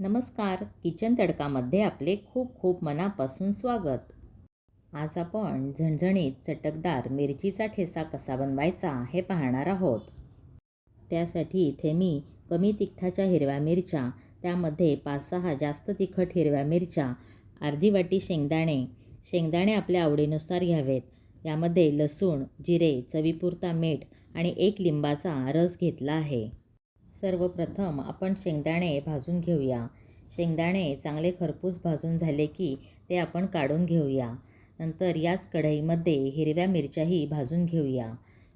नमस्कार. किचन तडकामध्ये आपले खूप खूप मनापासून स्वागत. आज आपण झणझणीत चटकदार मिरचीचा ठेचा कसा बनवायचा हे पाहणार आहोत. त्यासाठी इथे मी कमी तिखटाच्या हिरव्या मिरच्या त्यामध्ये पाच सहा जास्त तिखट हिरव्या मिरच्या अर्धी वाटी शेंगदाणे. शेंगदाणे आपल्या आवडीनुसार घ्यावेत. यामध्ये लसूण जिरे चवीपुरता मीठ आणि एक लिंबाचा रस घेतला आहे. सर्वप्रथम आपण शेंगदाणे भाजून घेऊया. शेंगदाणे चांगले खरपूस भाजून झाले की ते आपण काढून घेऊया. नंतर याच कढईमध्ये हिरव्या मिरच्याही भाजून घेऊया.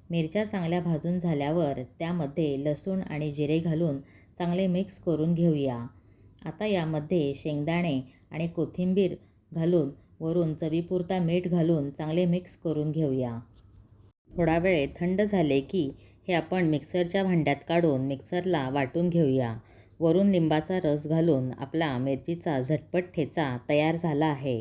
मिरच्या चांगल्या भाजून झाल्यावर त्यामध्ये लसूण आणि जिरे घालून चांगले मिक्स करून घेऊया. आता यामध्ये शेंगदाणे आणि कोथिंबीर घालून वरून चवीपुरता मीठ घालून चांगले मिक्स करून घेऊया. थोडा वेळ थंड झाले की हे आपण मिक्सरच्या भांड्यात काढून मिक्सरला वाटून घेऊया. वरून लिंबाचा रस घालून आपला मिरचीचा झटपट ठेचा तयार झाला आहे.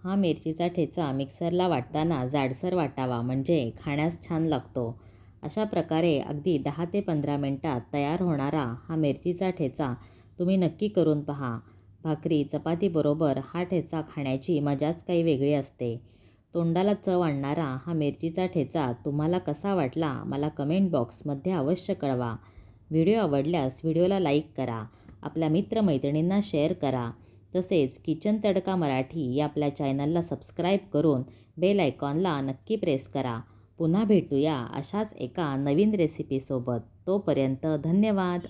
हा मिरचीचा ठेचा मिक्सरला वाटताना जाडसर वाटावा म्हणजे खाण्यास छान लागतो. अशा प्रकारे अगदी दहा ते पंधरा मिनटात तयार होणारा हा मिरचीचा ठेचा तुम्ही नक्की करून पहा. भाकरी चपातीबरोबर हा ठेचा खाण्याची मजाच काही वेगळी असते. तोंडाला चव आणणारा हा मिरचीचा ठेचा तुम्हाला कसा वाटला मला कमेंट बॉक्समध्ये अवश्य कळवा. व्हिडिओ आवडल्यास व्हिडिओला लाईक करा आपल्या मित्रमैत्रिणींना शेअर करा. तसेच किचन तडका मराठी या आपल्या चॅनलला सबस्क्राईब करून बेल आयकॉनला नक्की प्रेस करा. पुन्हा भेटूया अशाच एका नवीन रेसिपीसोबत तोपर्यंत धन्यवाद.